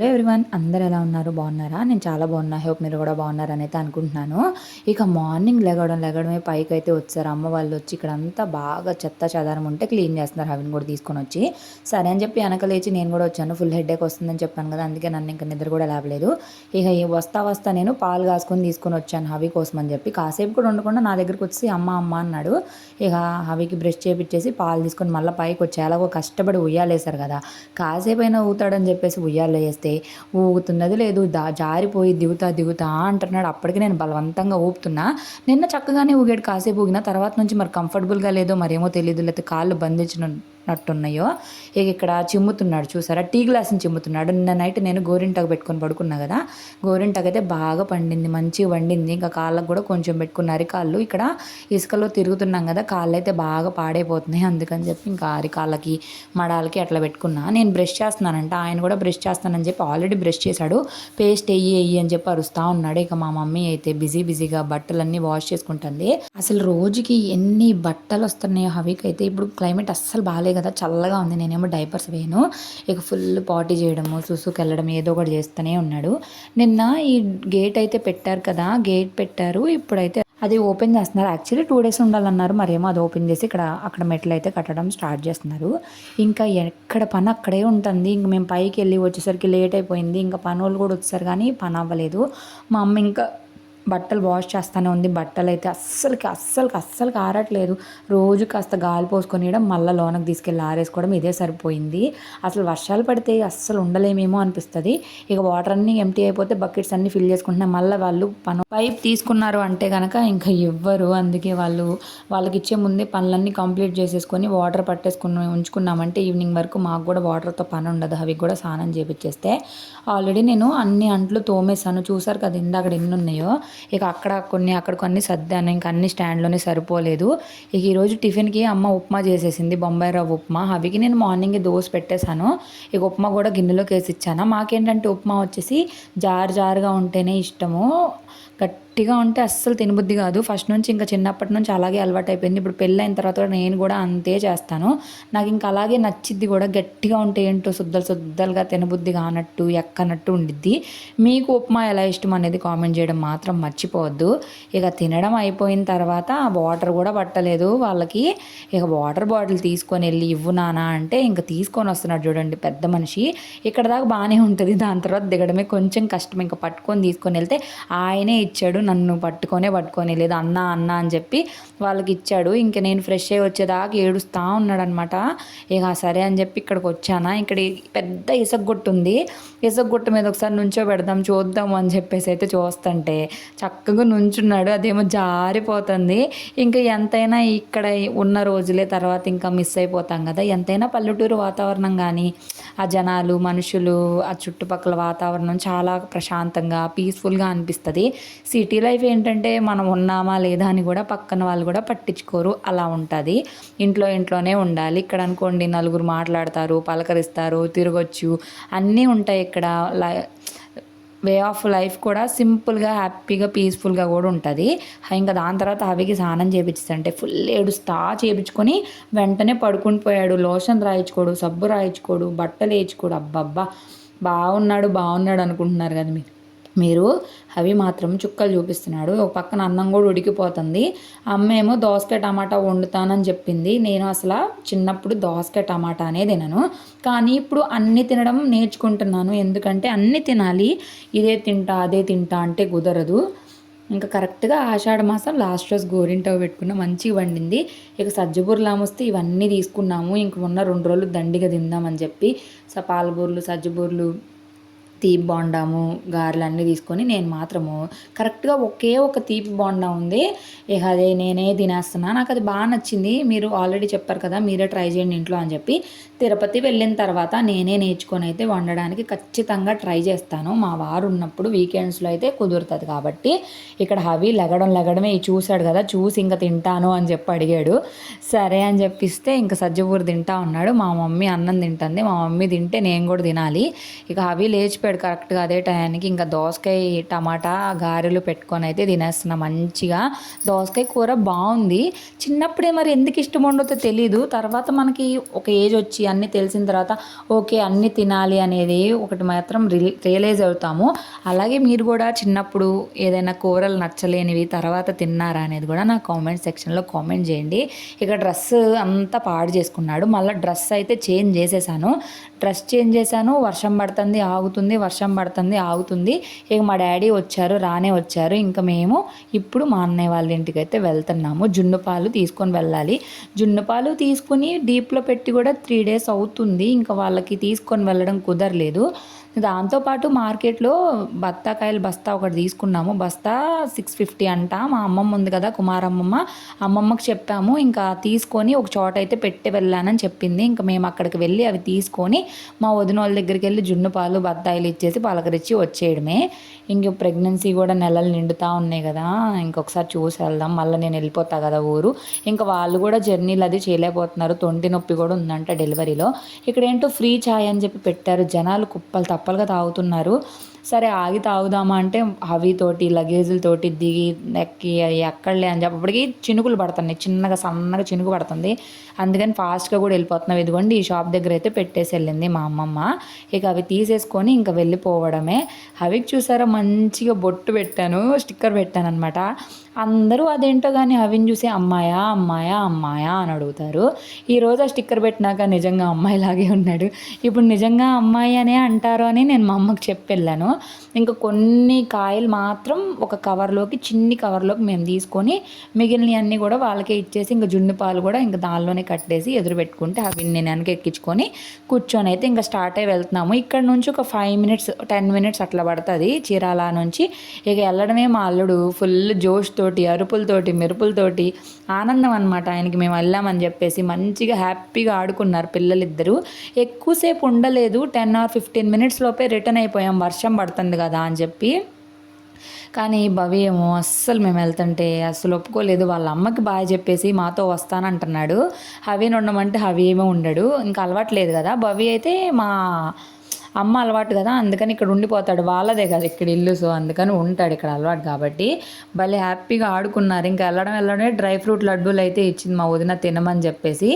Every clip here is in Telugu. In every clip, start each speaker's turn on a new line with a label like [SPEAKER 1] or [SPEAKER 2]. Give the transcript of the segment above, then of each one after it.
[SPEAKER 1] హలో ఎవ్రీవన్ అందరు ఎలా ఉన్నారు? బాగున్నారా? నేను చాలా బాగున్నా. హోప్ మీరు కూడా బాగున్నారని అయితే అనుకుంటున్నాను. ఇక మార్నింగ్ లెగడం లెగడమే పైకి అయితే వచ్చారు. అమ్మ వాళ్ళు వచ్చి ఇక్కడ అంతా బాగా చెత్త చెదారం ఉంటే క్లీన్ చేస్తున్నారు. హవిని కూడా తీసుకొని వచ్చి. సరే అని చెప్పి వెనకలేచి నేను కూడా వచ్చాను. ఫుల్ హెడేక్ వస్తుందని చెప్పాను కదా. అందుకే నన్ను ఇంకా నిద్ర కూడా లేవలేదు ఇక వస్తా వస్తా నేను పాలు కాసుకొని తీసుకొని వచ్చాను హవి కోసం అని చెప్పి. కాసేపు కూడా ఉండకుండా నా దగ్గరికి వచ్చి అమ్మ అమ్మ అన్నాడు. ఇక హవికి బ్రష్ చేపించేసి పాలు తీసుకొని మళ్ళీ పైకి వచ్చి ఎలాగో కష్టపడి ఉయ్యాలేశారు కదా. కాసేపు అయినా ఊతాడని చెప్పేసి ఉయ్యాలు వేస్తే ఊగుతున్నది లేదు దా జారిపోయి దిగుతా దిగుతా అంటున్నాడు. అప్పటికి నేను బలవంతంగా ఊపుతున్నా. నిన్న చక్కగానే ఊగాడు. కాసేపు ఊగిన తర్వాత నుంచి మరి కంఫర్టబుల్గా లేదో మరేమో తెలియదు లేకపోతే కాళ్ళు బంధించిన నట్టున్నాయో. ఇక ఇక్కడ చిమ్ముతున్నాడు చూసారా? టీ గ్లాస్ని చిమ్ముతున్నాడు. నిన్న నైట్ నేను గోరింటాకు పెట్టుకొని పడుకున్నా కదా. గోరింటాకు అయితే బాగా పండింది మంచిగా వండింది ఇంకా కాళ్ళకు కూడా కొంచెం పెట్టుకున్న అరికాళ్ళు ఇక్కడ ఇసుకలో తిరుగుతున్నాం కదా కాళ్ళు అయితే బాగా పాడైపోతున్నాయి. అందుకని చెప్పి ఇంకా అరికాళ్ళకి మడాలకి అట్లా పెట్టుకున్నా. నేను బ్రష్ చేస్తున్నానంట. ఆయన కూడా బ్రష్ చేస్తానని చెప్పి ఆల్రెడీ బ్రష్ చేశాడు. పేస్ట్ వెయ్యి వెయ్యి అని చెప్పి అరుస్తూ ఉన్నాడు. ఇక మా మమ్మీ అయితే బిజీ బిజీగా బట్టలన్నీ వాష్ చేసుకుంటుంది. అసలు రోజుకి ఎన్ని బట్టలు వస్తున్నాయో హవికి అయితే ఇప్పుడు క్లైమేట్ అస్సలు బాగాలేదు. కదా చల్లగా ఉంది. నేనేమో డైపర్స్ వేయను. ఇక ఫుల్ పాటీ చేయడము సుసుకు వెళ్ళడం ఏదో ఒకటి చేస్తూనే ఉన్నాడు. నిన్న ఈ గేట్ అయితే పెట్టారు కదా గేట్ పెట్టారు. ఇప్పుడైతే అది ఓపెన్ చేస్తున్నారు. యాక్చువల్లీ టూ డేస్ ఉండాలన్నారు. మరేమో అది ఓపెన్ చేసి ఇక్కడ అక్కడ మెట్లు అయితే కట్టడం స్టార్ట్ చేస్తున్నారు. ఇంకా ఎక్కడ పని అక్కడే ఉంటుంది. ఇంక మేము పైకి వెళ్ళి వచ్చేసరికి లేట్ అయిపోయింది. ఇంకా పని వాళ్ళు కూడా వచ్చేసారు కానీ పని అవ్వలేదు. మా అమ్మ ఇంకా బట్టలు వాష్ చేస్తూనే ఉంది. బట్టలు అయితే అస్సలకి అస్సలకి అస్సలకి ఆరట్లేదు. రోజు కాస్త గాలి పోసుకొనియడం మళ్ళీ లోనకి తీసుకెళ్ళి ఆరేసుకోవడం ఇదే సరిపోయింది. అసలు వర్షాలు పడితే అస్సలు ఉండలేమేమో అనిపిస్తుంది. ఇక వాటర్ అన్నీ ఎంటీ అయిపోతే బకెట్స్ అన్నీ ఫిల్ చేసుకుంటున్నాం మళ్ళీ వాళ్ళు పను పైప్ తీసుకున్నారు అంటే కనుక ఇంకా ఇవ్వరు అందుకే వాళ్ళు వాళ్ళకి ఇచ్చే ముందే పనులన్నీ కంప్లీట్ చేసేసుకొని వాటర్ పట్టేసుకుని ఉంచుకున్నామంటే ఈవినింగ్ వరకు మాకు కూడా వాటర్తో పని ఉండదు. అవి కూడా స్నానం చేపించేస్తే ఆల్రెడీ నేను అన్ని అంట్లు తోమేసాను చూసారు కదా ఇందాక ఎన్ని ఉన్నాయో ఇక అక్కడ కొన్ని అక్కడ కొన్ని సర్దాను ఇంక అన్ని స్టాండ్లోనే సరిపోలేదు. ఇక ఈరోజు టిఫిన్కి అమ్మ ఉప్మా చేసేసింది బొంబాయి రవ్వ ఉప్మా. అవికి నేను మార్నింగ్ దోశ పెట్టేశాను. ఇక ఉప్మా కూడా గిన్నెలోకి వేసి ఇచ్చాను. మాకేంటంటే ఉప్మా వచ్చేసి జారు జారుగా ఉంటేనే ఇష్టము. గట్ గట్టిగా ఉంటే అస్సలు తినబుద్ధి కాదు. ఫస్ట్ నుంచి ఇంకా చిన్నప్పటి నుంచి అలాగే అలవాటు అయిపోయింది ఇప్పుడు పెళ్ళైన తర్వాత నేను కూడా అంతే చేస్తాను. నాకు ఇంకా అలాగే నచ్చిద్ది కూడా గట్టిగా ఉంటే ఏంటో శుద్ధలు శుద్ధలుగా తినబుద్ధి కానట్టు ఎక్కనట్టు ఉండిద్ది. మీకు ఉప్మా ఎలా ఇష్టం అనేది కామెంట్ చేయడం మాత్రం మర్చిపోవద్దు. ఇక తినడం అయిపోయిన తర్వాత వాటర్ కూడా పట్టలేదు వాళ్ళకి. ఇక వాటర్ బాటిల్ తీసుకొని వెళ్ళి ఇవ్వు నానా అంటే ఇంకా తీసుకొని వస్తున్నాడు చూడండి పెద్ద మనిషి. ఇక్కడ దాకా బాగానే ఉంటుంది. దాని తర్వాత దిగడమే కొంచెం కష్టం. ఇంకా పట్టుకొని తీసుకొని వెళ్తే ఆయనే ఇచ్చాడు. నన్ను పట్టుకొనే పట్టుకొని లేదు అన్న అన్న అని చెప్పి వాళ్ళకి ఇచ్చాడు. ఇంక నేను ఫ్రెష్ అయ్యి వచ్చేదాకా ఏడుస్తూ ఉన్నాడనమాట ఇక సరే అని చెప్పి ఇక్కడికి వచ్చానా? ఇక్కడ పెద్ద ఇసగొట్టుంది ఇసుగుట్ట మీద ఒకసారి నుంచో పెడదాం చూద్దాం అని చెప్పేసి అయితే చూస్తుంటే చక్కగా నుంచున్నాడు. అదేమో జారిపోతుంది. ఇంకా ఎంతైనా ఇక్కడ ఉన్న రోజులే తర్వాత ఇంకా మిస్ అయిపోతాం కదా. ఎంతైనా పల్లెటూరు వాతావరణం కానీ ఆ జనాలు మనుషులు ఆ చుట్టుపక్కల వాతావరణం చాలా ప్రశాంతంగా పీస్ఫుల్గా అనిపిస్తుంది. సిటీ లైఫ్ ఏంటంటే మనం ఉన్నామా లేదా అని కూడా పక్కన వాళ్ళు కూడా పట్టించుకోరు. అలా ఉంటుంది. ఇంట్లో ఇంట్లోనే ఉండాలి. ఇక్కడ అనుకోండి నలుగురు మాట్లాడతారు పలకరిస్తారు తిరగొచ్చు. అన్నీ ఉంటాయి ఇక్కడ లై వే ఆఫ్ లైఫ్ కూడా సింపుల్గా హ్యాపీగా పీస్ఫుల్గా కూడా ఉంటుంది. ఇంకా దాని తర్వాత హవికి స్నానం చేయించుతుంటే ఫుల్ ఏడుస్తా చేయించుకొని వెంటనే పడుకుని పోయాడు. లోషన్ రాయించుకోడు సబ్బు రాయించుకోడు బట్టలు వేయించుకోడు అబ్బబ్బా! బాగున్నాడు బాగున్నాడు అనుకుంటున్నారు కదా మీరు. మీరు అవి మాత్రం చుక్కలు చూపిస్తున్నాడు. ఒక పక్కన అన్నం కూడా ఉడికిపోతుంది. అమ్మేమో దోసకాయ టమాటా వండుతానని చెప్పింది. నేను అసలు చిన్నప్పుడు దోసకాయ టమాటా అనే తినను. కానీ ఇప్పుడు అన్నీ తినడం నేర్చుకుంటున్నాను. ఎందుకంటే అన్నీ తినాలి. ఇదే తింటా అదే తింటా అంటే కుదరదు. ఇంకా కరెక్ట్గా ఆషాఢ మాసం లాస్ట్ రోజు గోరింటావు పెట్టుకున్న మంచిగా వండింది. ఇక సజ్జబూరలు వస్తే ఇవన్నీ తీసుకున్నాము. ఇంక ఉన్న రెండు రోజులు దండిగా తిందామని చెప్పి స పాలబూరలు సజ్జబూరలు తీపి బాండాము గారెలు అన్నీ తీసుకొని నేను మాత్రము కరెక్ట్గా ఒకే ఒక తీపి బాండా ఉంది. ఇక అదే నేనే తినేస్తున్నా. నాకు అది బాగా నచ్చింది. మీరు ఆల్రెడీ చెప్పారు కదా మీరే ట్రై చేయండి ఇంట్లో అని చెప్పి. తిరుపతి వెళ్ళిన తర్వాత నేనే నేర్చుకొని అయితే వండడానికి ఖచ్చితంగా ట్రై చేస్తాను. మా వారు ఉన్నప్పుడు వీకెండ్స్లో అయితే కుదురుతుంది కాబట్టి ఇక్కడ హవి లగడం లగడమే చూశాడు కదా చూసి ఇంకా తింటాను అని చెప్పి అడిగాడు. సరే అని చెప్పిస్తే ఇంకా సజ్జపూరి తింటా ఉన్నాడు. మా మమ్మీ అన్నం తింటుంది. మా మమ్మీ తింటే నేను కూడా తినాలి. ఇక హవి లేచి అయిపోయాడు కరెక్ట్గా అదే టయానికి. ఇంకా దోసకాయ టమాటా గారెలు పెట్టుకొని అయితే తినేస్తున్నా మంచిగా. దోసకాయ కూర బాగుంది. చిన్నప్పుడే మరి ఎందుకు ఇష్టం ఉండదో తెలియదు తర్వాత మనకి ఒక ఏజ్ వచ్చి అన్నీ తెలిసిన తర్వాత ఓకే అన్నీ తినాలి అనేది ఒకటి మాత్రం రియలైజ్ అవుతాము. అలాగే మీరు కూడా చిన్నప్పుడు ఏదైనా కూరలు నచ్చలేనివి తర్వాత తిన్నారా అనేది కూడా నా కామెంట్ సెక్షన్లో కామెంట్ చేయండి. ఇక డ్రెస్ అంతా పాడు చేసుకున్నాడు. మళ్ళీ డ్రెస్ అయితే చేంజ్ చేసేసాను. డ్రెస్ చేంజ్ చేశాను. వర్షం పడుతుంది ఆగుతుంది వర్షం పడుతుంది ఆగుతుంది. ఇక మా డాడీ వచ్చారు రానే వచ్చారు. ఇంకా మేము ఇప్పుడు మా అన్నయ్య వాళ్ళ ఇంటికి అయితే వెళ్తున్నాము. జున్ను పాలు తీసుకొని వెళ్ళాలి. జున్ను పాలు తీసుకుని డీప్లో పెట్టి కూడా త్రీ డేస్ అవుతుంది. ఇంకా వాళ్ళకి తీసుకొని వెళ్ళడం కుదరలేదు. దాంతోపాటు మార్కెట్లో బత్తాకాయలు బస్తా ఒకటి తీసుకున్నాము. బస్తా సిక్స్ ఫిఫ్టీ అంట. మా అమ్మమ్మ ఉంది కదా కుమారమ్మమ్మ. అమ్మమ్మకి చెప్పాము ఇంకా తీసుకొని ఒక చోట అయితే పెట్టి వెళ్ళానని చెప్పింది. ఇంకా మేము అక్కడికి వెళ్ళి అవి తీసుకొని మా వదిన వాళ్ళ దగ్గరికి వెళ్ళి జున్ను పాలు బత్తాయిలు ఇచ్చేసి పలకరించి వచ్చేయడమే. ఇంక ప్రెగ్నెన్సీ కూడా నెలలు నిండుతూ ఉన్నాయి కదా ఇంకొకసారి చూసి వెళ్దాం. మళ్ళీ నేను వెళ్ళిపోతా కదా ఊరు. ఇంకా వాళ్ళు కూడా జర్నీలు అది చేయలేకపోతున్నారు. తొంటి నొప్పి కూడా ఉందంట డెలివరీలో. ఇక్కడ ఏంటో ఫ్రీ ఛాయ్ అని చెప్పి పెట్టారు. జనాలు కుప్పలు చప్పలుగా తాగుతున్నారు. సరే ఆగి తాగుదామా అంటే అవితోటి లగేజులతోటి దిగి ఎక్కి ఎక్కడలే అని చెప్పప్పటికి చినుకులు పడుతున్నాయి. చిన్నగా సన్నగా చినుకు పడుతుంది. అందుకని ఫాస్ట్గా కూడా వెళ్ళిపోతున్నాం. ఇదిగోండి ఈ షాప్ దగ్గర అయితే పెట్టేసి వెళ్ళింది మా అమ్మమ్మ. ఇక అవి తీసేసుకొని ఇంకా వెళ్ళిపోవడమే. అవి చూసారా మంచిగా బొట్టు పెట్టాను స్టిక్కర్ పెట్టాను అనమాట అందరూ అదేంటో కానీ అవిని చూసి అమ్మాయా అమ్మాయా అమ్మాయా అని అడుగుతారు. ఈరోజు ఆ స్టిక్కర్ పెట్టినాక నిజంగా అమ్మాయిలాగే ఉన్నాడు. ఇప్పుడు నిజంగా అమ్మాయి అనే అంటారు అని నేను మా అమ్మకి చెప్పెళ్ళాను. ఇంకా కొన్ని కాయలు మాత్రం ఒక కవర్లోకి చిన్ని కవర్లోకి మేము తీసుకొని మిగిలినవన్నీ కూడా వాళ్ళకే ఇచ్చేసి ఇంకా జున్ను పాలు కూడా ఇంకా దానిలోనే కట్టేసి ఎదురు పెట్టుకుంటే అవి నేను వెనక ఎక్కించుకొని కూర్చొని అయితే ఇంకా స్టార్ట్ అయ్యి వెళ్తున్నాము. ఇక్కడ నుంచి ఒక ఫైవ్ మినిట్స్ టెన్ మినిట్స్ అట్లా పడుతుంది చీరాల నుంచి. ఇక వెళ్ళడమే మా అల్లుడు ఫుల్ జోష్ తోటి అరుపులతోటి మెరుపులతోటి ఆనందం అనమాట ఆయనకి మేము వెళ్ళామని చెప్పేసి మంచిగా హ్యాపీగా ఆడుకున్నారు పిల్లలిద్దరూ. ఎక్కువసేపు ఉండలేదు. టెన్ ఆర్ ఫిఫ్టీన్ మినిట్స్ లోపే రిటర్న్ అయిపోయాం. వర్షం పడుతుంది కదా అని చెప్పి. కానీ భవి ఏమో అస్సలు మేము వెళ్తుంటే అస్సలు ఒప్పుకోలేదు. వాళ్ళ అమ్మకి బాగా చెప్పేసి మాతో వస్తానంటున్నాడు హవీని ఉండమంటే హవి ఏమో ఉండడు. ఇంకా అలవాట్లేదు కదా. భవి అయితే మా అమ్మ అలవాటు కదా అందుకని ఇక్కడ ఉండిపోతాడు. వాళ్ళదే కదా ఇక్కడ ఇల్లు సో అందుకని ఉంటాడు ఇక్కడ అలవాటు కాబట్టి. భలే హ్యాపీగా ఆడుకున్నారు. ఇంకా వెళ్ళడం వెళ్ళడమే డ్రై ఫ్రూట్ లడ్డూలు అయితే ఇచ్చింది మా వదిన తినమని చెప్పేసి.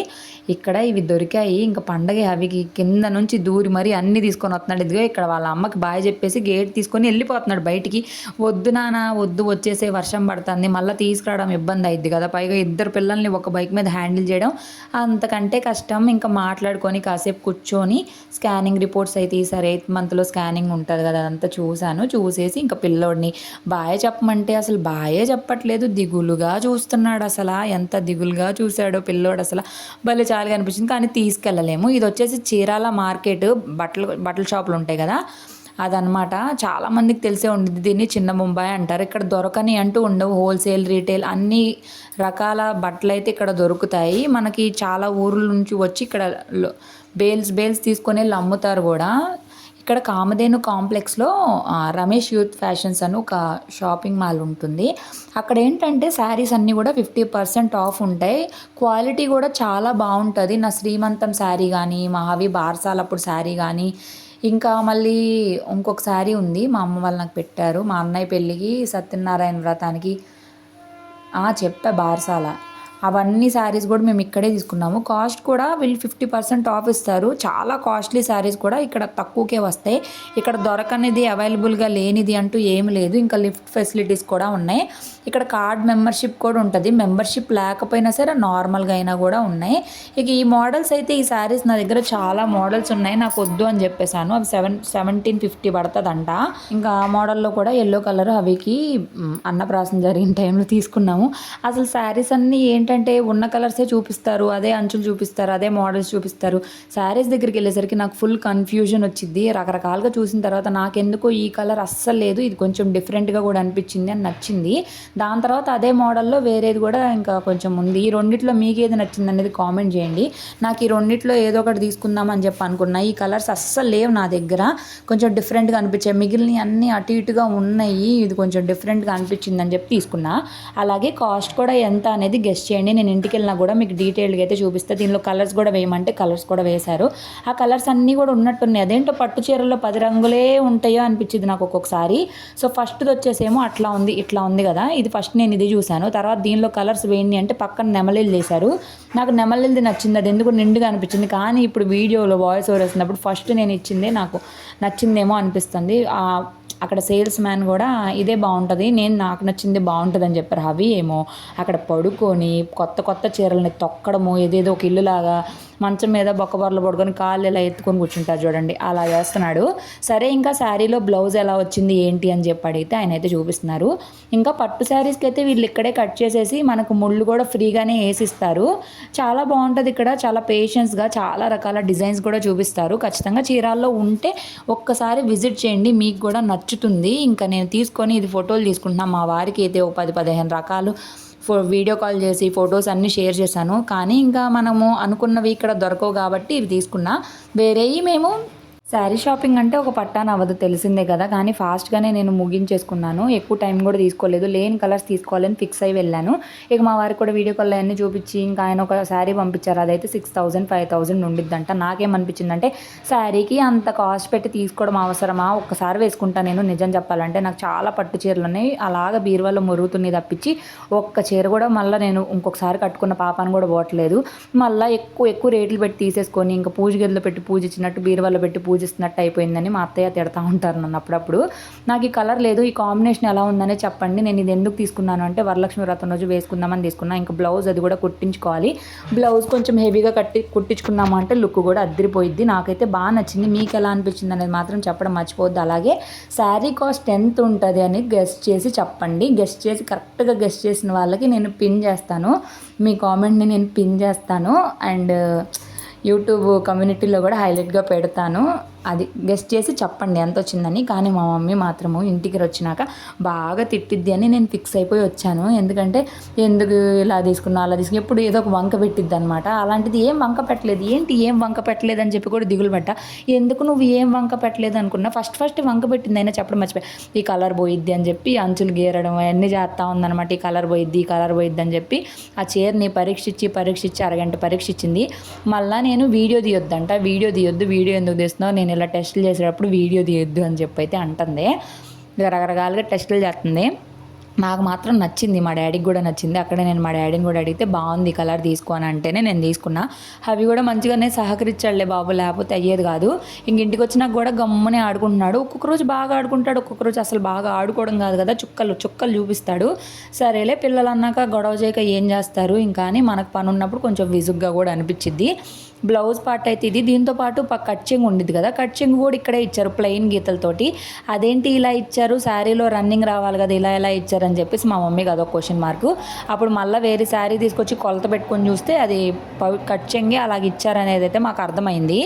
[SPEAKER 1] ఇక్కడ ఇవి దొరికాయి. ఇంకా పండగ అవికి కింద నుంచి దూరి మరి అన్ని తీసుకొని వస్తున్నాడు. ఇదిగో ఇక్కడ వాళ్ళ అమ్మకి బాయ్ చెప్పేసి గేట్ తీసుకొని వెళ్ళిపోతున్నాడు బయటికి. వద్దు నాన్న వద్దు వచ్చేసే వర్షం పడుతుంది. మళ్ళీ తీసుకురావడం ఇబ్బంది అయింది కదా. పైగా ఇద్దరు పిల్లల్ని ఒక బైక్ మీద హ్యాండిల్ చేయడం అంతకంటే కష్టం. ఇంకా మాట్లాడుకొని కాసేపు కూర్చొని స్కానింగ్ రిపోర్ట్స్ అయితే ఈసారి ఎయిత్ మంత్లో స్కానింగ్ ఉంటుంది కదా అదంతా చూశాను. చూసేసి ఇంకా పిల్లోడిని బాయే చెప్పమంటే అసలు బాయే చెప్పట్లేదు దిగులుగా చూస్తున్నాడు అసలు ఎంత దిగులుగా చూశాడో పిల్లోడు అసలు. భలే చాలా కనిపించింది కానీ తీసుకెళ్ళలేము. ఇది వచ్చేసి చీరాల మార్కెట్ బట్టలు బట్టల షాపులు ఉంటాయి కదా అదనమాట చాలామందికి తెలిసే ఉంటుంది దీన్ని చిన్న ముంబై అంటారు. ఇక్కడ దొరకని అంటూ ఉండవు. హోల్సేల్ రీటైల్ అన్ని రకాల బట్టలు అయితే ఇక్కడ దొరుకుతాయి. మనకి చాలా ఊర్ల నుంచి వచ్చి ఇక్కడ బేల్స్ బేల్స్ తీసుకొని వెళ్ళి అమ్ముతారు కూడా. ఇక్కడ కామధేను కాంప్లెక్స్లో రమేష్ యూత్ ఫ్యాషన్స్ అని ఒక షాపింగ్ మాల్ ఉంటుంది. అక్కడ ఏంటంటే శారీస్ అన్నీ కూడా ఫిఫ్టీ పర్సెంట్ ఆఫ్ ఉంటాయి. క్వాలిటీ కూడా చాలా బాగుంటుంది. నా శ్రీమంతం శారీ కానీ మహావి బార్సాలప్పుడు శారీ కానీ ఇంకా మళ్ళీ ఇంకొక శారీ ఉంది. మా అమ్మ వాళ్ళు నాకు పెట్టారు. మా అన్నయ్య పెళ్ళికి సత్యనారాయణ వ్రతానికి. చెప్పా బార్సాల. అవన్నీ శారీస్ కూడా మేము ఇక్కడే తీసుకున్నాము. కాస్ట్ కూడా వీళ్ళు ఫిఫ్టీ పర్సెంట్ ఆఫ్ ఇస్తారు. చాలా కాస్ట్లీ శారీస్ కూడా ఇక్కడ తక్కువకే వస్తాయి. ఇక్కడ దొరకనిది అవైలబుల్గా లేనిది అంటూ ఏమి లేదు. ఇంకా లిఫ్ట్ ఫెసిలిటీస్ కూడా ఉన్నాయి. ఇక్కడ కార్డ్ మెంబర్షిప్ కూడా ఉంటుంది. మెంబర్షిప్ లేకపోయినా సరే నార్మల్గా అయినా కూడా ఉన్నాయి. ఇక ఈ మోడల్స్ అయితే ఈ శారీస్ నా దగ్గర చాలా మోడల్స్ ఉన్నాయి. నాకు వద్దు అని చెప్పేశాను. అవి సెవెన్ సెవెంటీన్ ఫిఫ్టీ పడుతుందంట. ఇంకా ఆ మోడల్లో కూడా ఎల్లో కలర్ అవికి అన్నప్రాసం జరిగిన టైంలో తీసుకున్నాము. అసలు శారీస్ అన్నీ ఏంటంటే ఏంటంటే ఉన్న కలర్సే చూపిస్తారు అదే అంచులు చూపిస్తారు అదే మోడల్స్ చూపిస్తారు. శారీస్ దగ్గరికి వెళ్ళేసరికి నాకు ఫుల్ కన్ఫ్యూజన్ వచ్చింది రకరకాలుగా చూసిన తర్వాత నాకెందుకో ఈ కలర్ అస్సలు లేదు ఇది కొంచెం డిఫరెంట్గా కూడా అనిపించింది అని నచ్చింది. దాని తర్వాత అదే మోడల్లో వేరేది కూడా ఇంకా కొంచెం ఉంది. ఈ రెండిట్లో మీకు ఏది నచ్చింది అనేది కామెంట్ చేయండి. నాకు ఈ రెండిట్లో ఏదో ఒకటి తీసుకుందామని చెప్పి అనుకున్నా. ఈ కలర్స్ అస్సలు లేవు నా దగ్గర. కొంచెం డిఫరెంట్గా అనిపించాయి. మిగిలిన అన్నీ అటు ఇటుగా ఉన్నాయి. ఇది కొంచెం డిఫరెంట్గా అనిపించింది అని చెప్పి తీసుకున్నా. అలాగే కాస్ట్ కూడా ఎంత అనేది గెస్ట్ చేయండి. నేను ఇంటికి వెళ్ళినా కూడా మీకు డీటెయిల్గా అయితే చూపిస్తే. దీనిలో కలర్స్ కూడా వేయమంటే కలర్స్ కూడా వేశారు. ఆ కలర్స్ అన్నీ కూడా ఉన్నట్టున్నాయి. అదేంటో పట్టు చీరల్లో పది రంగులే ఉంటాయో అనిపించింది నాకు ఒక్కొక్కసారి. సో ఫస్ట్ది వచ్చేసేమో అట్లా ఉంది ఇట్లా ఉంది కదా. ఇది ఫస్ట్ నేను ఇది చూశాను. తర్వాత దీనిలో కలర్స్ వేయండి అంటే పక్కన నెమలిల్లు వేశారు. నాకు నెమలిది నచ్చింది. అది ఎందుకు నిండుగా అనిపించింది. కానీ ఇప్పుడు వీడియోలో వాయిస్ ఓవర్ వేసినప్పుడు ఫస్ట్ నేను ఇచ్చిందే నాకు నచ్చిందేమో అనిపిస్తుంది. అక్కడ సేల్స్ మ్యాన్ కూడా ఇదే బాగుంటుంది నేను నాకు నచ్చింది బాగుంటుంది అని చెప్పారు అవి ఏమో. అక్కడ పడుకొని కొత్త కొత్త చీరల్ని తొక్కడము ఏదేదో ఒక ఇల్లులాగా మంచం మీద బొక్కబర్లు పడుకొని కాళ్ళు ఇలా ఎత్తుకొని కూర్చుంటారు చూడండి అలా చేస్తున్నాడు. సరే ఇంకా శారీలో బ్లౌజ్ ఎలా వచ్చింది ఏంటి అని చెప్పి అడిగితే ఆయన అయితే చూపిస్తున్నారు. ఇంకా పట్టు శారీస్కి అయితే వీళ్ళు ఇక్కడే కట్ చేసేసి మనకు ముళ్ళు కూడా ఫ్రీగానే వేసిస్తారు. చాలా బాగుంటుంది ఇక్కడ చాలా పేషెన్స్గా చాలా రకాల డిజైన్స్ కూడా చూపిస్తారు. ఖచ్చితంగా చీరాల్లో ఉంటే ఒక్కసారి విజిట్ చేయండి మీకు కూడా నచ్చుతుంది. ఇంకా నేను తీసుకొని ఇది ఫోటోలు తీసుకుంటున్నా. మా వారికి అయితే ఒక పది పదిహేను రకాలు ఫో వీడియో కాల్ చేసి ఫొటోస్ అన్నీ షేర్ చేశాను. కానీ ఇంకా మనము అనుకున్నవి ఇక్కడ దొరకవు కాబట్టి ఇవి తీసుకున్నా. వేరేవి మేము శారీ షాపింగ్ అంటే ఒక పట్టాన అవ్వదు తెలిసిందే కదా. కానీ ఫాస్ట్గానే నేను ముగించేసుకున్నాను. ఎక్కువ టైం కూడా తీసుకోలేదు. లేని కలర్స్ తీసుకోవాలని ఫిక్స్ అయి వెళ్ళాను. ఇక మా వారికి కూడా వీడియో కాల్ అన్నీ చూపించి ఇంకా ఆయన ఒక శారీ పంపించారు. అదైతే సిక్స్ థౌజండ్ ఫైవ్ థౌజండ్ ఉండిద్దంట. నాకేమనిపించిందంటే శారీకి అంత కాస్ట్ పెట్టి తీసుకోవడం అవసరమా? ఒక్కసారి వేసుకుంటా నేను. నిజం చెప్పాలంటే నాకు చాలా పట్టు చీరలు ఉన్నాయి. అలాగ బీరువాలో మురుగుతున్నాయి తప్పించి ఒక్క చీర కూడా మళ్ళీ నేను ఇంకొకసారి కట్టుకున్న పాపాను కూడా పోవట్లేదు. మళ్ళీ ఎక్కువ ఎక్కువ రేట్లు పెట్టి తీసేసుకొని ఇంకా పూజ గదిలో పెట్టి పూజ ఇచ్చినట్టు బీరువాలో పెట్టి పూజిస్తున్నట్టు అయిపోయిందని మా అత్తయ్య తిడతా ఉంటారు నన్ను అప్పుడప్పుడు. నాకు ఈ కలర్ లేదు ఈ కాంబినేషన్ ఎలా ఉందనే చెప్పండి. నేను ఇది ఎందుకు తీసుకున్నాను అంటే వరలక్ష్మి వ్రతం రోజు వేసుకుందామని తీసుకున్నా. ఇంకా బ్లౌజ్ అది కూడా కుట్టించుకోవాలి. బ్లౌజ్ కొంచెం హెవీగా కట్టి కుట్టించుకున్నాము అంటే లుక్ కూడా అద్దరిపోయిద్ది. నాకైతే బాగా నచ్చింది. మీకు ఎలా అనిపించింది అనేది మాత్రం చెప్పడం మర్చిపోద్ది అలాగే శారీ కాస్ట్ ఎంత ఉంటుంది అని గెస్ట్ చేసి చెప్పండి. గెస్ట్ చేసి కరెక్ట్గా గెస్ట్ చేసిన వాళ్ళకి నేను పిన్ చేస్తాను. మీ కామెంట్ని నేను పిన్ చేస్తాను. అండ్ యూట్యూబ్ కమ్యూనిటీలో కూడా హైలైట్గా పెడతాను. అది గెస్ట్ చేసి చెప్పండి ఎంత వచ్చిందని. కానీ మా మమ్మీ మాత్రము ఇంటికి వచ్చినాక బాగా తిట్టిద్ది అని నేను ఫిక్స్ అయిపోయి వచ్చాను. ఎందుకంటే ఎందుకు ఇలా తీసుకున్నా అలా తీసుకుని ఎప్పుడు ఏదో ఒక వంక పెట్టిద్ది అనమాట అలాంటిది ఏం వంక పెట్టలేదు. ఏంటి ఏం వంక పెట్టలేదు అని చెప్పి కూడా దిగులు పడ్డా. ఎందుకు నువ్వు ఏం వంక పెట్టలేదు అనుకున్నా ఫస్ట్ ఫస్ట్ వంక పెట్టింది అయినా చెప్పడం మర్చిపోయి. ఈ కలర్ పోయిద్ది అని చెప్పి అంచులు గీరడం అవన్నీ చేస్తూ ఉందన్నమాట. ఈ కలర్ పోయిద్ది ఈ కలర్ పోయిద్ది అని చెప్పి ఆ చీరని పరీక్షించి పరీక్షించి అరగంట పరీక్షించింది మళ్ళీ నేను వీడియో తీయొద్దంట. వీడియో తీయొద్దు వీడియో ఎందుకు తీస్తున్నావు? నేను ఇలా టెస్టులు చేసేటప్పుడు వీడియో తీయొద్దు అని చెప్పి అయితే అంటుంది రకరకాలుగా టెస్టులు చేస్తుంది. నాకు మాత్రం నచ్చింది మా డాడీకి కూడా నచ్చింది. అక్కడే నేను మా డాడీని కూడా అడిగితే బాగుంది కలర్ కలర్ తీసుకోని అంటేనే నేను తీసుకున్నా. అవి కూడా మంచిగానే సహకరించాడులే బాబు లేకపోతే అయ్యేది కాదు. ఇంక ఇంటికి వచ్చినాక కూడా గమ్మునే ఆడుకుంటున్నాడు. ఒక్కొక్క రోజు బాగా ఆడుకుంటాడు ఒక్కొక్క రోజు అసలు బాగా ఆడుకోవడం కాదు కదా చుక్కలు చుక్కలు చూపిస్తాడు. సరేలే పిల్లలు అన్నాక గొడవ చేయక ఏం చేస్తారు? ఇంకా అని మనకు పని ఉన్నప్పుడు కొంచెం విసుగ్గా కూడా అనిపించింది బ్లౌజ్ పార్ట్ అయితే ఇది. దీంతో పాటు కట్చింగ్ ఉండిద్ది కదా. కట్చింగ్ కూడా ఇక్కడే ఇచ్చారు ప్లెయిన్ గీతలతోటి. అదేంటి ఇలా ఇచ్చారు? శారీలో రన్నింగ్ రావాలి కదా ఇలా ఇలా ఇచ్చారు అని చెప్పేసి మా మమ్మీ కదా క్వశ్చన్ మార్క్ అప్పుడు మళ్ళీ వేరే శారీ తీసుకొచ్చి కొలత పెట్టుకొని చూస్తే అది కట్చింగే అలాగ ఇచ్చారనేది అయితే మాకు అర్థమైంది.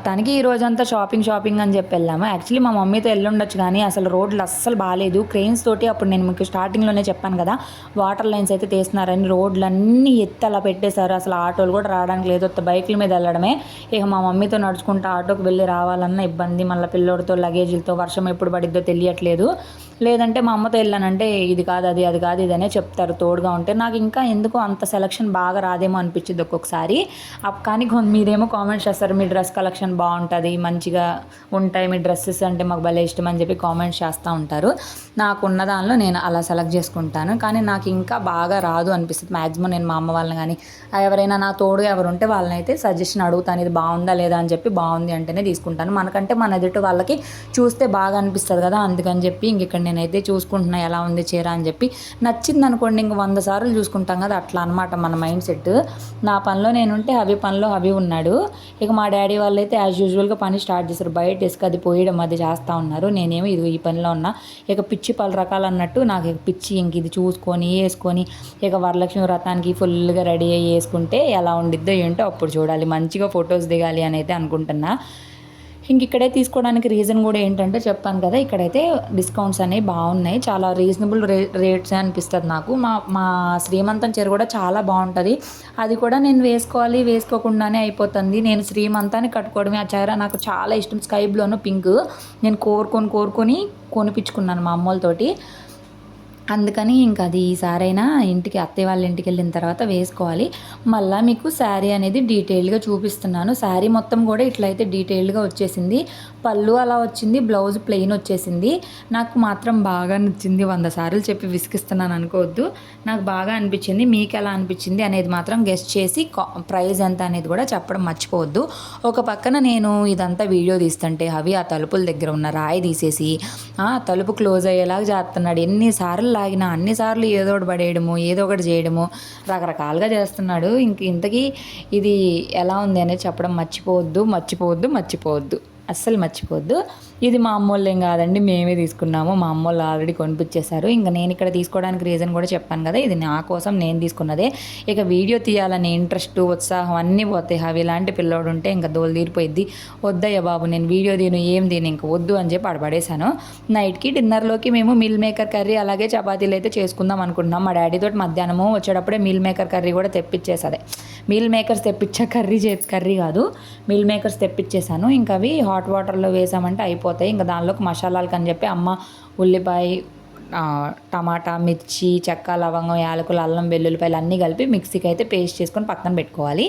[SPEAKER 1] మొత్తానికి ఈ రోజంతా షాపింగ్ షాపింగ్ అని చెప్పి వెళ్ళాము. యాక్చువల్లీ మా మమ్మీతో వెళ్ళుండొచ్చు కానీ అసలు రోడ్లు అస్సలు బాగాలేదు క్రెయిన్స్ తోటి అప్పుడు నేను మీకు స్టార్టింగ్లోనే చెప్పాను కదా వాటర్ లైన్స్ అయితే తీస్తున్నారని రోడ్లు అన్నీ ఎత్తి అలా పెట్టేశారు. అసలు ఆటోలు కూడా రావడానికి లేదు. ఒక్క బైకుల మీద వెళ్ళడమే. ఇక మా మమ్మీతో నడుచుకుంటూ ఆటోకి వెళ్ళి రావాలన్న ఇబ్బంది. మళ్ళీ పిల్లోడితో లగేజీలతో వర్షం ఎప్పుడు పడిద్దో తెలియట్లేదు. లేదంటే మా అమ్మతో వెళ్ళానంటే ఇది కాదు అది అది కాదు ఇదనే చెప్తారు తోడుగా ఉంటే. నాకు ఇంకా ఎందుకో అంత సెలక్షన్ బాగా రాదేమో అనిపించింది ఒక్కొక్కసారి. అప్- కానీ కొన్- మీరేమో కామెంట్స్ చేస్తారు మీ డ్రెస్ కలెక్షన్ బాగుంటుంది మంచిగా ఉంటాయి మీ డ్రెస్సెస్ అంటే మాకు భలే ఇష్టం అని చెప్పి కామెంట్స్ చేస్తూ ఉంటారు. నాకు ఉన్న దానిలో నేను అలా సెలెక్ట్ చేసుకుంటాను. కానీ నాకు ఇంకా బాగా రాదు అనిపిస్తుంది. మ్యాక్సిమం నేను మా అమ్మ వాళ్ళని కానీ ఎవరైనా నా తోడు ఎవరు ఉంటే వాళ్ళని అయితే సజెషన్ అడుగుతాను ఇది బాగుందా లేదా అని చెప్పి బాగుంది అంటేనే తీసుకుంటాను. మనకంటే మన ఎదుటి వాళ్ళకి చూస్తే బాగా అనిపిస్తుంది కదా అందుకని చెప్పి ఇంక ఇక్కడ నేనైతే చూసుకుంటున్నా ఎలా ఉంది చీర అని చెప్పి. నచ్చింది అనుకోండి ఇంక వంద సార్లు చూసుకుంటాం కదా అట్లా అనమాట మన మైండ్ సెట్. నా పనిలో నేనుంటే హవి పనిలో హవి ఉన్నాడు. ఇక మా డాడీ వాళ్ళు అయితే యాజ్ యూజువల్గా పని స్టార్ట్ చేశారు. బయట ఇసుక అది పోయడం అది చేస్తూ ఉన్నారు. నేనేమో ఇది ఈ పనిలో ఉన్నా. ఇక పిచ్చి పలు రకాలు అన్నట్టు నాకు ఇక పిచ్చి ఇంక ఇది చూసుకొని వేసుకొని ఇక వరలక్ష్మి వ్రతానికి ఫుల్గా రెడీ అయ్యి వేసుకుంటే ఎలా ఉండిద్దో ఏంటో అప్పుడు చూడాలి. మంచిగా ఫొటోస్ దిగాలి అని అయితే అనుకుంటున్నా. ఇంక ఇక్కడే తీసుకోవడానికి రీజన్ కూడా ఏంటంటే చెప్పాను కదా ఇక్కడైతే డిస్కౌంట్స్ అనేవి బాగున్నాయి. చాలా రీజనబుల్ రే రేట్స్ అనిపిస్తుంది నాకు. మా మా శ్రీమంతం చీర కూడా చాలా బాగుంటుంది. అది కూడా నేను వేసుకోవాలి వేసుకోకుండానే అయిపోతుంది. నేను శ్రీమంతాన్ని కట్టుకోవడమే. ఆ చీర నాకు చాలా ఇష్టం. స్కై బ్లూను పింక్. నేను కోరుకొని కోరుకొని కొనిపించుకున్నాను మా అమ్మోళ్ళతోటి. అందుకని ఇంకా అది ఈసారైనా ఇంటికి అత్తయ్య వాళ్ళ ఇంటికి వెళ్ళిన తర్వాత వేసుకోవాలి. మళ్ళీ మీకు శారీ అనేది డీటెయిల్డ్గా చూపిస్తున్నాను. శారీ మొత్తం కూడా ఇట్లయితే డీటెయిల్డ్గా వచ్చేసింది. పళ్ళు అలా వచ్చింది బ్లౌజ్ ప్లెయిన్ వచ్చేసింది. నాకు మాత్రం బాగా నచ్చింది వంద సార్లు చెప్పి విసిగిస్తున్నాను అనుకోవద్దు. నాకు బాగా అనిపించింది మీకు ఎలా అనిపించింది అనేది మాత్రం గెస్ట్ చేసి ప్రైస్ ఎంత అనేది కూడా చెప్పడం మర్చిపోవద్దు. ఒక పక్కన నేను ఇదంతా వీడియో తీస్తుంటే అవి ఆ తలుపుల దగ్గర ఉన్న రాయి తీసేసి ఆ తలుపు క్లోజ్ అయ్యేలాగా చేస్తున్నాడు. ఎన్నిసార్లు లాగినా అన్నిసార్లు ఏదో ఒకటి పడేయడము ఏదో ఒకటి చేయడము రకరకాలుగా చేస్తున్నాడు. ఇంక ఇంతకీ ఇది ఎలా ఉంది అనేది చెప్పడం మర్చిపోవద్దు మర్చిపోవద్దు మర్చిపోవద్దు. అస్సలు మర్చిపోవద్దు. ఇది మా అమ్మోళ్ళేం కాదండి మేమే తీసుకున్నాము. మా అమ్మోళ్ళు ఆల్రెడీ కొనిపించేశారు. ఇంకా నేను ఇక్కడ తీసుకోవడానికి రీజన్ కూడా చెప్పాను కదా ఇది నా కోసం నేను తీసుకున్నదే. ఇక వీడియో తీయాలనే ఇంట్రెస్ట్ ఉత్సాహం అన్నీ పోతాయి. అవి ఇలాంటి పిల్లోడు ఉంటే ఇంకా దోలు తీరిపోయిద్ది. వద్దయ్య బాబు నేను వీడియో దీని ఏం దీని ఇంకా వద్దు అని చెప్పి అడపడేశాను నైట్కి డిన్నర్లోకి మేము మిల్ మేకర్ కర్రీ అలాగే చపాతీలు అయితే చేసుకుందాం అనుకుంటున్నాం మా డాడీతో మధ్యాహ్నము వచ్చేటప్పుడే మిల్ మేకర్ కర్రీ కూడా తెప్పించేసదే మిల్ మేకర్స్ తెప్పించే కర్రీ చే కర్రీ కాదు. మిల్ మేకర్స్ తెప్పించేశాను. ఇంకా అవి హాట్ వాటర్లో వేసామంటే పోతాయి. ఇంకా దానిలోకి మసాలాలకు అని చెప్పి అమ్మ ఉల్లిపాయ టమాటా మిర్చి చెక్క లవంగం యాలకులు అల్లం వెల్లుల్లిపాయలు అన్నీ కలిపి మిక్సీకి అయితే పేస్ట్ చేసుకొని పక్కన పెట్టుకోవాలి.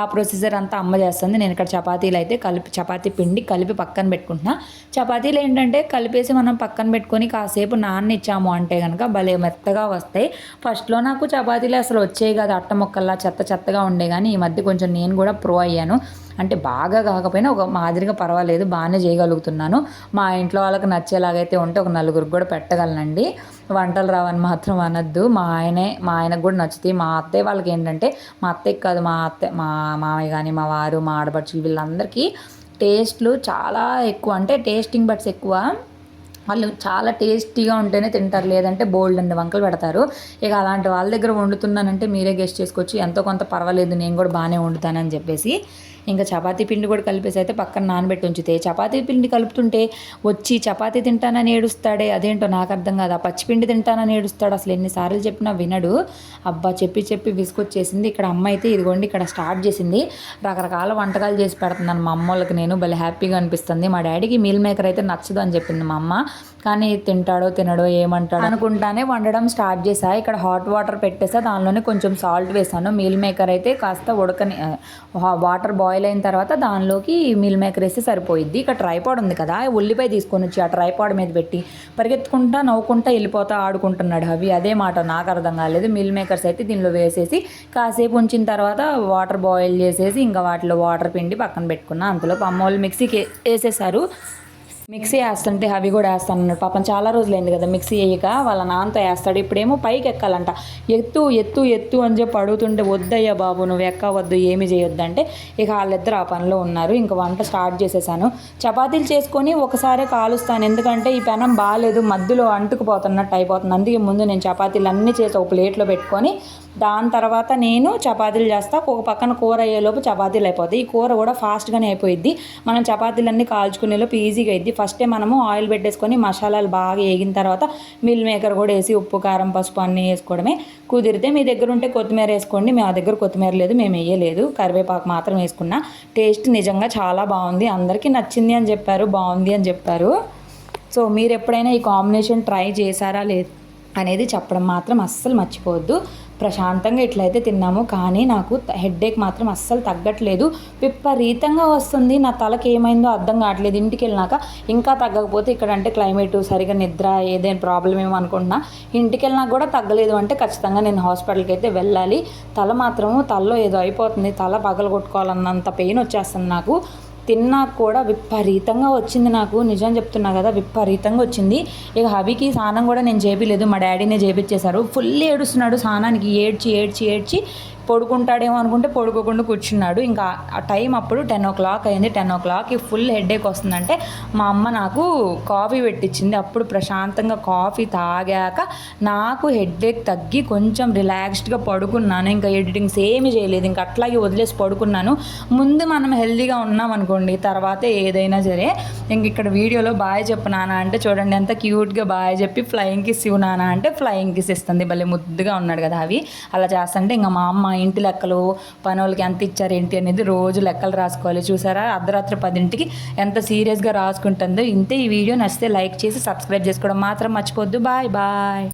[SPEAKER 1] ఆ ప్రొసీజర్ అంతా అమ్మ చేస్తుంది. నేను ఇక్కడ చపాతీలు అయితే కలిపి చపాతీ పిండి కలిపి పక్కన పెట్టుకుంటున్నా. చపాతీలు ఏంటంటే కలిపేసి మనం పక్కన పెట్టుకొని కాసేపు నాన్న ఇచ్చాము అంటే కనుక భలే మెత్తగా వస్తాయి. ఫస్ట్లో నాకు చపాతీలు అసలు వచ్చేవి కాదు. అట్ట మొక్కల్లా చెత్త చెత్తగా ఉండే కానీ ఈ మధ్య కొంచెం నేను కూడా ప్రో అయ్యాను. అంటే బాగా కాకపోయినా ఒక మాదిరిగా పర్వాలేదు బాగానే చేయగలుగుతున్నాను. మా ఇంట్లో వాళ్ళకి నచ్చేలాగైతే ఉంటే ఒక నలుగురికి కూడా పెట్టగలనండి. వంటలు రావని మాత్రం అనొద్దు. మా ఆయనే మా ఆయనకు కూడా నచ్చుతాయి. మా అత్తయ్య వాళ్ళకి ఏంటంటే మా అత్తయ్యకి కాదు మా అత్తయ్య మా మామయ్య కానీ మా వారు మా ఆడపడుచులు వీళ్ళందరికీ టేస్ట్లు చాలా ఎక్కువ. అంటే టేస్టింగ్ బట్స్ ఎక్కువ. వాళ్ళు చాలా టేస్టీగా ఉంటేనే తింటారు. లేదంటే బోల్డ్ అండ్ వంకలు పెడతారు. ఇక అలాంటి వాళ్ళ దగ్గర వండుతున్నానంటే మీరే గెస్ట్ చేసుకోవచ్చు. ఎంతో కొంత పర్వాలేదు నేను కూడా బాగానే వండుతానని చెప్పేసి. ఇంకా చపాతీ పిండి కూడా కలిపేసి అయితే పక్కన నానబెట్టి ఉంచితే. చపాతీ పిండి కలుపుతుంటే వచ్చి చపాతీ తింటానని ఏడుస్తాడే. అదేంటో నాకు అర్థం కాదు. ఆ పచ్చిపిండి తింటానని ఏడుస్తాడు. అసలు ఎన్నిసార్లు చెప్పినా వినడు. అబ్బా చెప్పి చెప్పి విసుకొచ్చేసింది ఇక్కడ అమ్మ అయితే ఇదిగోండి ఇక్కడ స్టార్ట్ చేసింది. రకరకాల వంటకాలు చేసి పెడుతున్నాను. మా అమ్మ వాళ్ళకి నేను భలే హ్యాపీగా అనిపిస్తుంది. మా డాడీకి మీల్ మేకర్ అయితే నచ్చదు అని చెప్పింది మా అమ్మ. కానీ తింటాడో తినడో ఏమంటాడో అనుకుంటానే వండడం స్టార్ట్ చేసా ఇక్కడ హాట్ వాటర్ పెట్టేసా దానిలోనే కొంచెం సాల్ట్ వేసాను మీల్ మేకర్ అయితే కాస్త ఉడకని వాటర్ బాయిల్ అయిన తర్వాత దానిలోకి మిల్ మేకర్ వేస్తే సరిపోయిద్ది. ఇక్కడ ట్రైపాడ్ ఉంది కదా ఉల్లిపాయ తీసుకొని వచ్చి ఆ ట్రైపాడ్ మీద పెట్టి పరిగెత్తుకుంటా నవ్వుకుంటా వెళ్ళిపోతా ఆడుకుంటున్నాడు అవి అదే మాట నాకు అర్థం కాలేదు. మిల్ మేకర్స్ అయితే దీనిలో వేసేసి కాసేపు ఉంచిన తర్వాత వాటర్ బాయిల్ చేసేసి ఇంకా వాటిలో వాటర్ పిండి పక్కన పెట్టుకున్నా. అంతలో అమ్మ వాళ్ళు మిక్సీకి వేసేసారు. మిక్సీ వేస్తుంటే అవి కూడా వేస్తాను అన్నాడు. పాపం చాలా రోజులైంది కదా మిక్సీ వేయక వాళ్ళ నాన్నతో వేస్తాడు. ఇప్పుడేమో పైకి ఎక్కాలంట. ఎత్తు ఎత్తు ఎత్తు అని చెప్పి అడుగుతుంటే వద్దయ్యా బాబు నువ్వు ఎక్కవద్దు ఏమి చేయొద్దు అంటే ఇక వాళ్ళిద్దరు ఆ పనిలో ఉన్నారు. ఇంకా వంట స్టార్ట్ చేసేసాను. చపాతీలు చేసుకొని ఒకసారి కాలుస్తాను. ఎందుకంటే ఈ పెనం బాగాలేదు మధ్యలో అంటుకుపోతున్నట్టు అయిపోతుంది. అందుకే ముందు నేను చపాతీలు అన్నీ చేసి ఒక ప్లేట్లో పెట్టుకొని దాని తర్వాత నేను చపాతీలు చేస్తా. ఒక పక్కన కూర అయ్యేలోపు చపాతీలు అయిపోతాయి. ఈ కూర కూడా ఫాస్ట్గానే అయిపోయిద్ది. మనం చపాతీలన్నీ కాల్చుకునేలోపు ఈజీగా అయింది ఫస్టే మనము ఆయిల్ పెట్టేసుకొని మసాలాలు బాగా వేగిన తర్వాత మిల్ మేకర్ కూడా వేసి ఉప్పు కారం పసుపు అన్నీ వేసుకోవడమే. కుదిరితే మీ దగ్గర ఉంటే కొత్తిమీర వేసుకోండి. మా దగ్గర కొత్తిమీర లేదు మేము వేయలేదు. కరివేపాకు మాత్రం వేసుకున్నా. టేస్ట్ నిజంగా చాలా బాగుంది. అందరికీ నచ్చింది అని చెప్పారు బాగుంది అని చెప్పారు. సో మీరు ఎప్పుడైనా ఈ కాంబినేషన్ ట్రై చేశారా లేదు అనేది చెప్పడం మాత్రం అస్సలు మర్చిపోవద్దు. ప్రశాంతంగా ఇట్లయితే తిన్నాము. కానీ నాకు హెడ్ఏక్ మాత్రం అస్సలు తగ్గట్లేదు. విపరీతంగా వస్తుంది. నా తలకి ఏమైందో అర్థం కావట్లేదు. ఇంటికి వెళ్ళినాక ఇంకా తగ్గకపోతే ఇక్కడ అంటే క్లైమేట్ సరిగా నిద్ర ఏదైనా ప్రాబ్లం ఏమో అనుకుంటున్నా. ఇంటికి వెళ్ళినా కూడా తగ్గలేదు అంటే ఖచ్చితంగా నేను హాస్పిటల్కి అయితే వెళ్ళాలి. తల మాత్రము తలలో ఏదో అయిపోతుంది. తల పగల కొట్టుకోవాలన్నంత పెయిన్ వచ్చేస్తుంది నాకు. తిన్నా కూడా విపరీతంగా వచ్చింది నాకు. నిజం చెప్తున్నా కదా విపరీతంగా వచ్చింది. ఇక హబీకి స్నానం కూడా నేను చేపిలేదు. మా డాడీనే చేపించేశారు ఫుల్ ఏడుస్తున్నాడు స్నానానికి. ఏడ్చి ఏడ్చి ఏడ్చి పడుకుంటాడేమో అనుకుంటే పడుకోకుండా కూర్చున్నాడు. ఇంకా ఆ టైం అప్పుడు టెన్ ఓ క్లాక్ అయింది. టెన్ ఓ క్లాక్కి ఫుల్ హెడేక్ వస్తుందంటే మా అమ్మ నాకు కాఫీ పెట్టించింది అప్పుడు ప్రశాంతంగా కాఫీ తాగాక నాకు హెడేక్ తగ్గి కొంచెం రిలాక్స్డ్గా పడుకున్నాను. ఇంకా ఎడిటింగ్స్ ఏమీ చేయలేదు. ఇంకా అట్లాగే వదిలేసి పడుకున్నాను. ముందు మనం హెల్దీగా ఉన్నాం అనుకోండి. తర్వాత ఏదైనా సరే ఇంక ఇక్కడ వీడియోలో బాయ్ చెప్పు అంటే చూడండి ఎంత క్యూట్గా బాయ్ చెప్పి ఫ్లయింగ్ కిస్ ఇవ్వు అంటే ఫ్లయింగ్ కిస్ ఇస్తుంది. భలే ముద్దుగా ఉన్నాడు కదా అవి. అలా చేస్తుంటే ఇంకా మా అమ్మ ఇంటి లెక్కలు పనులకి ఎంత ఇచ్చారు ఏంటి అనేది రోజు లెక్కలు రాసుకోవాలి. చూసారా? అర్ధరాత్రి పదింటికి ఎంత సీరియస్గా రాసుకుంటుందో ఇంతే ఈ వీడియో నచ్చితే లైక్ చేసి సబ్స్క్రైబ్ చేసుకోవడం మాత్రం మర్చిపోద్దు బాయ్ బాయ్